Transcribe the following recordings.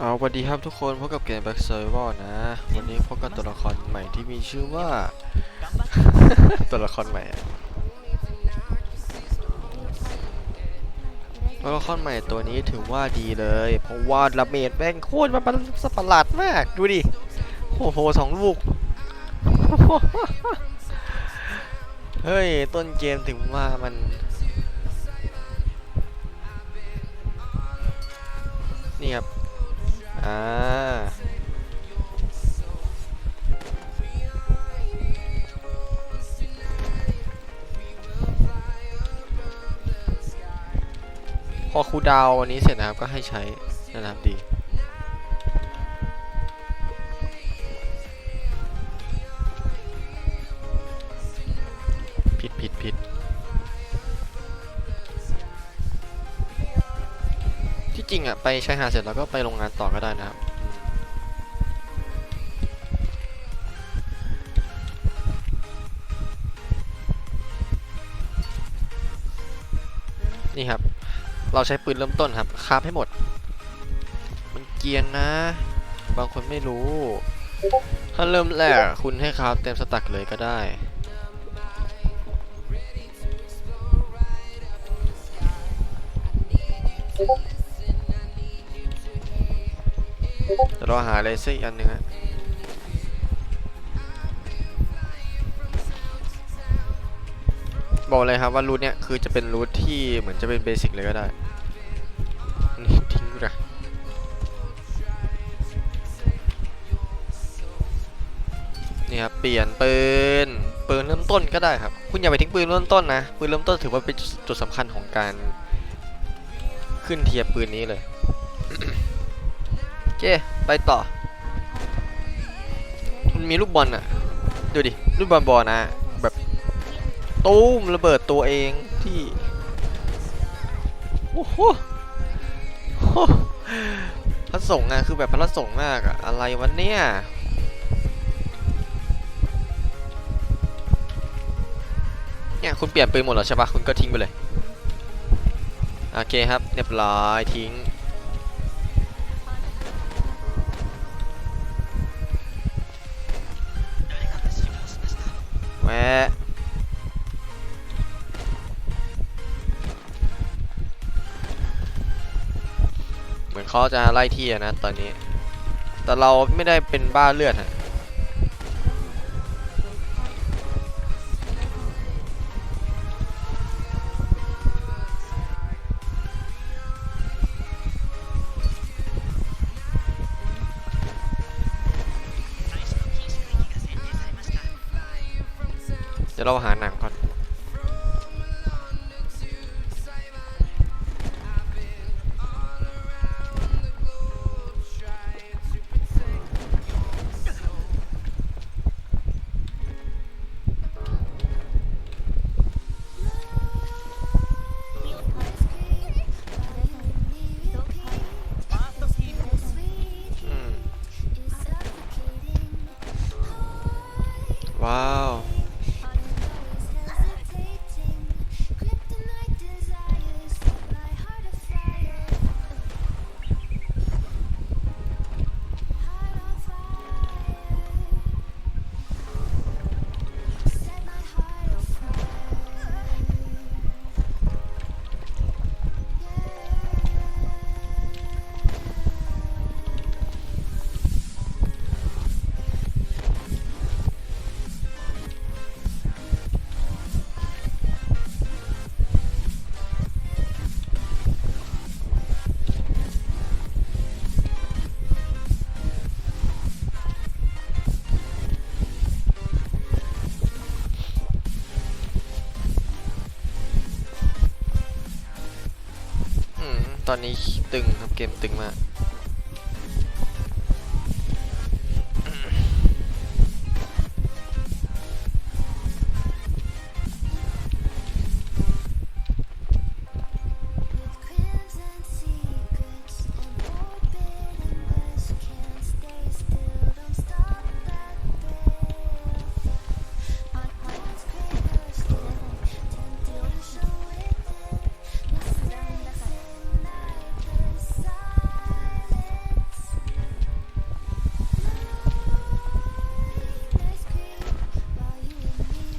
เอาสวัสดีครับทุกคนพบกับเกม Back Survival นะ วันนี้พบกับตัวละครใหม่ที่มีชื่อว่า ตัวละครใหม่ตัวละครใหม่ตัวนี้ถือว่าดีเลย เพราะว่าดาเมจแม่งโคตรมันประหลาดมาก ดูดิโอ้โหสองลูก เฮ้ย ต้นเกมถึงว่ามันนี่ครับ อ่าพอครูดาววันนี้เสร็จนะครับก็ให้ใช้นะครับดี จริงอะไปใช้หาดเสร็จแล้วก็ไปโรงงานต่อก็ได้นะครับนี่ครับ เราใช้ปืนเริ่มต้นครับคาบให้หมด มันเกียนนะ บางคนไม่รู้ ถ้าเริ่มแรกอะคุณให้คาบเต็มสตักเลยก็ได้ เราหาอะไรสักอันหนึ่งฮะบอกเลยครับว่ารูทเนี่ยคือจะเป็นรูทที่เหมือนจะเป็นเบสิกเลยก็ได้นี่ทิ้งดูนะนี่ครับเปลี่ยนปืนปืนเริ่มต้นก็ได้ครับ คุณอย่าไปทิ้งปืนเริ่มต้นนะปืนเริ่มต้นถือว่าเป็นจุดสำคัญของการขึ้นเทียร์ปืนนี้เลย เค ไปต่อ มันมีลูกบอลอะดูดิ ลูกบอลบอลนะ แบบตูมระเบิดตัวเองที่โอ้โหพระสงฆ์อะคือแบบพระสงฆ์มากอะอะไรวะเนี่ยเนี่ยคุณเปลี่ยนปืนหมดแล้วใช่ปะคุณก็ทิ้งไปเลย โอเคครับ เรียบร้อยทิ้ง เขาจะไล่ที่นะตอนนี้ แต่เราไม่ได้เป็นบ้าเลือดฮะเดี๋ยวเราหาหนัง ตอนนี้ตึงครับเกมตึงมาก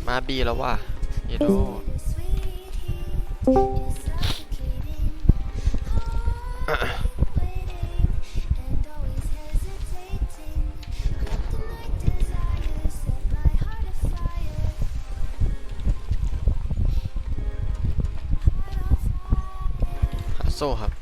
มาบีแล้วว่ะเยโดหาโซ่ครับ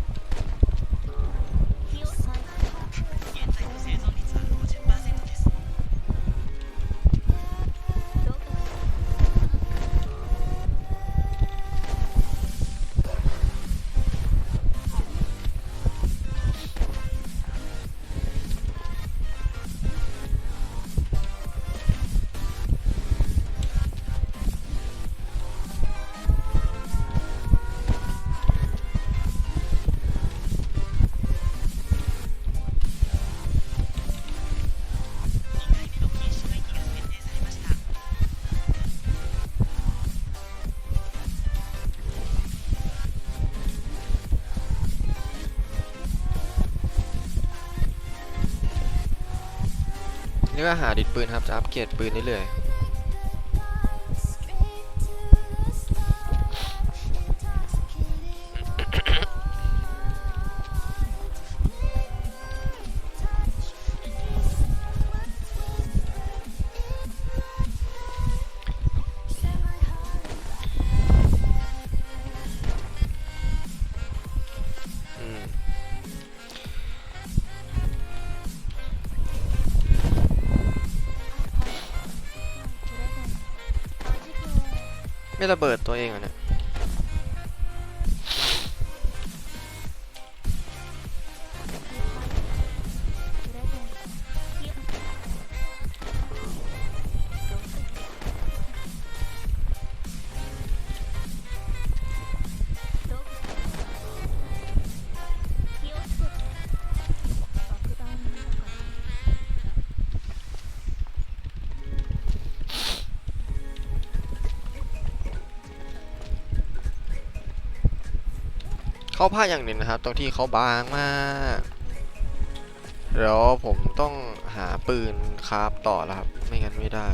ก็หาดิดปืนครับจะอัปเกรดปืนเรื่อยๆ ระเบิดตัวเองอะเนี่ย เขาพลาดอย่างหนึ่งนะครับ ตรงที่เขาบางมากเดี๋ยวผมต้องหาปืนคราฟต่อแล้วครับ ไม่งั้นไม่ได้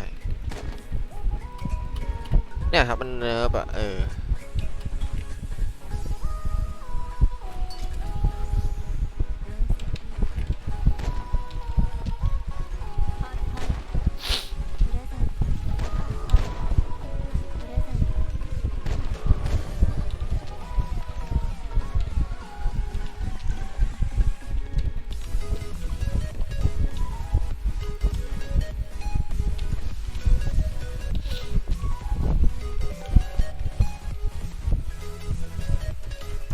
เนี่ยครับมันเนิร์ฟอะเออ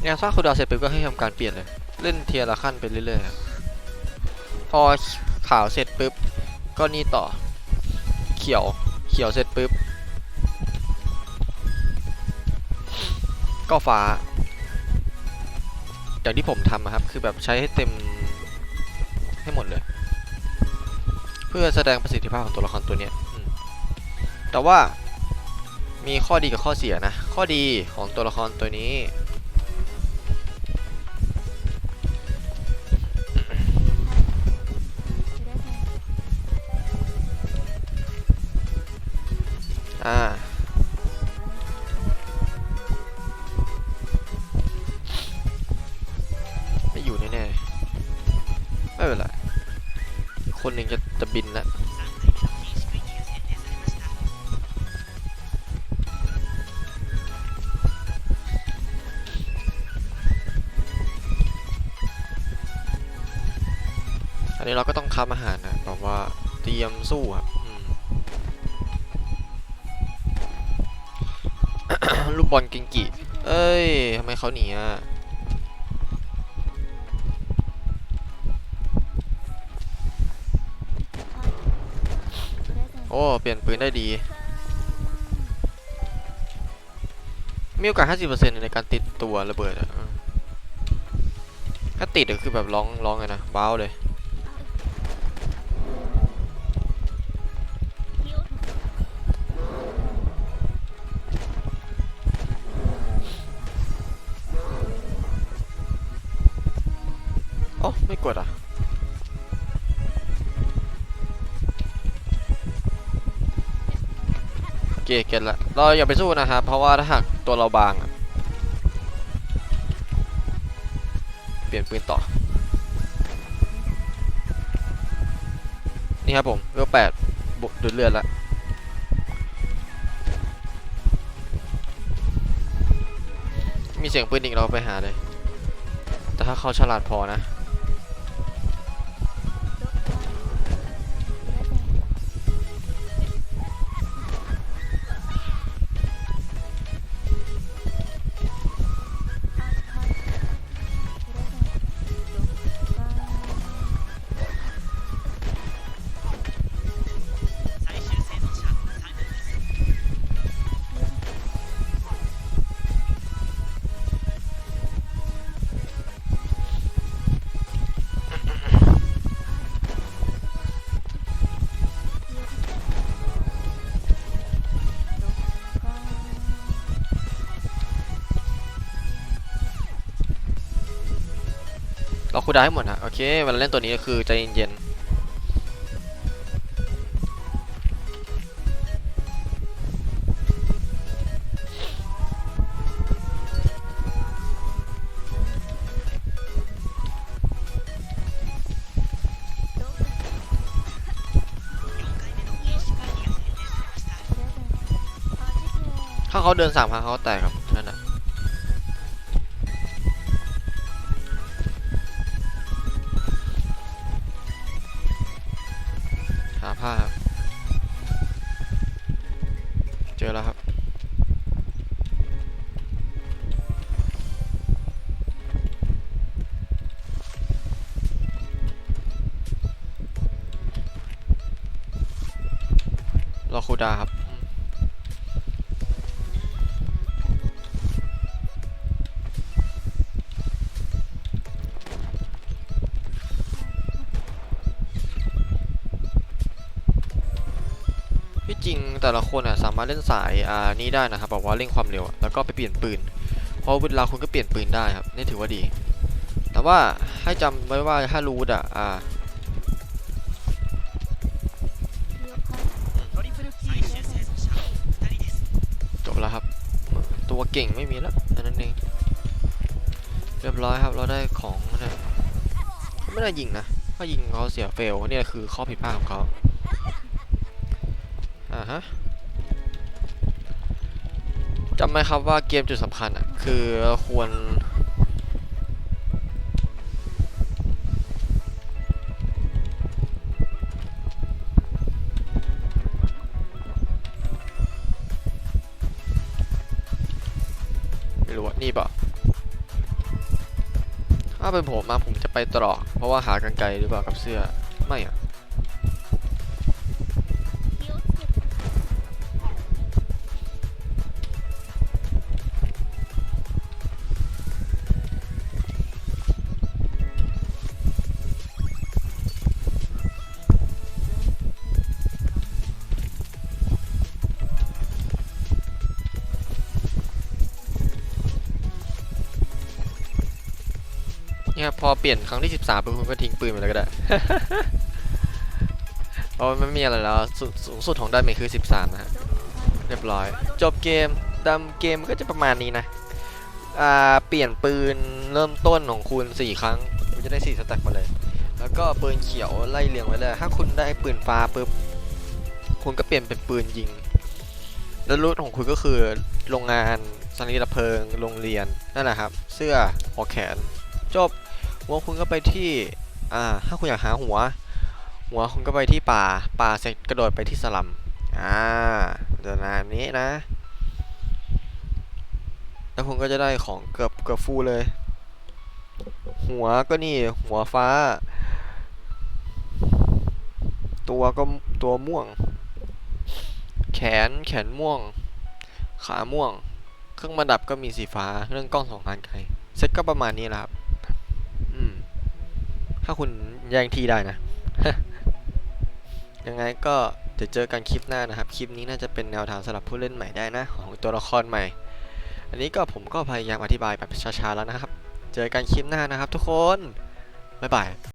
เนี่ยถ้าคุณดาวเสร็จปุ๊บก็ให้ทำการเปลี่ยนเลย เล่นเทียร์ละขั้นไปเรื่อยๆ พอขาวเสร็จปุ๊บ ก็นี่ต่อ เขียว เขียวเสร็จปุ๊บ ก็ฟ้า อย่างที่ผมทำอะครับ คือแบบใช้ให้เต็มให้หมดเลย เพื่อแสดงประสิทธิภาพของตัวละครตัวเนี้ยแต่ว่ามีข้อดีกับข้อเสียนะ ข้อดีของตัวละครตัวนี้ ๆไม่เป็นไรคนหนึ่งจะจะบินแล้วอันนี้เราก็ต้องคับอาหารนะแบบว่าเตรียมสู้ครับลูกบอลกิงกิ เอ้ยทำไมเขาหนีอะ อ้เปลี่ยนปืนได้ดี มีโอกาส 50%ในการติดตัวระเบิดอะถ้าติดก็คือแบบร้องร้องเลยนะว้าวเลยโอ้ไม่กดอะ เกเก็ตละเราอย่าไปสู้นะครับ เพราะว่าถ้าหากตัวเราบาง เปลี่ยนปืนต่อ นี่ครับผมเวลแปดดุดเลือดละมีเสียงปืนอีกเราไปหาเลย แต่ถ้าเขาฉลาดพอนะ คูลดาวน์ให้หมดฮะโอเคเวลาเล่นตัวนี้ก็คือใจเย็นๆถ้าเขาเดินสามครั้งเขาก็แตกครับนั่นแหละาผ้าครับ เจอแล้วครับ รอคูดาครับ แต่ละคนอะสามารถเล่นสายอ่านี้ได้นะครับแบบว่าเร่งความเร็วแล้วก็ไปเปลี่ยนปืนเพราะเวลาคุณก็เปลี่ยนปืนได้ครับนี่ถือว่าดี แต่ว่าให้จำไว้ว่าถ้ารู้อะอ่าจบแล้วครับ ตัวเก่งไม่มีแล้วอันนั้นเองเรียบร้อยครับเราได้ของนะไม่ได้ยิงนะถ้ายิงเขาเสียเฟลนี่คือข้อผิดพลาดของเขา อ่าฮะจำไหมครับว่าเกมจุดสำคัญอะ คือควร ไม่รู้ว่านี่เปล่าถ้าเป็นผมมาผมจะไปตรอก เพราะว่าหากันไกลหรือเปล่ากับเสื้อ ไม่อะ นี่ยครับพอเปลี่ยนครั้งที่ 13ปุ๊บคุณก็ทิ้งปืนไปเลยก็ได้ เพราะไม่มีอะไรแล้วสสูงสุดของดาเมจคือ 13 นะฮะ เรียบร้อย จบเกมดำเกมก็จะประมาณนี้นะ อ่า เปลี่ยนปืนเริ่มต้นของคุณ 4 ครั้งคุณจะได้ 4 สแต็กมาเลย แล้วก็ปืนเขียวไล่เรียงไว้เลย ถ้าคุณได้ปืนฟ้าปุ๊บ คุณก็เปลี่ยนเป็นปืนยิง แล้วรูทของคุณก็คือโรงงานสถานีดับเพลิง โรงเรียน นั่นแหละครับ เสื้อหัวแขน จบ หัวคุณก็ไปที่อ่าถ้าคุณอยากหาหัว หัวคุณก็ไปที่ป่า ป่าเสร็จกระโดดไปที่สลัมอ่าเดี๋ยวนะนี้นะ แล้วคุณก็จะได้ของเกือบเกือบฟูลเลย หัวก็นี่หัวฟ้า ตัวก็ตัวม่วง แขนแขนม่วง ขาม่วง เครื่องประดับก็มีสีฟ้า เรื่องกล้องสองทางไกลเซ็ตก็ประมาณนี้แหละครับ ถ้าคุณแย่งที่ได้นะ ยังไงก็เดี๋ยวเจอกันคลิปหน้านะครับ คลิปนี้น่าจะเป็นแนวทางสำหรับผู้เล่นใหม่ได้นะ ของตัวละครใหม่ อันนี้ก็ผมก็พยายามอธิบายแบบช้าๆแล้วนะครับ เจอกันคลิปหน้านะครับทุกคน บ๊ายบาย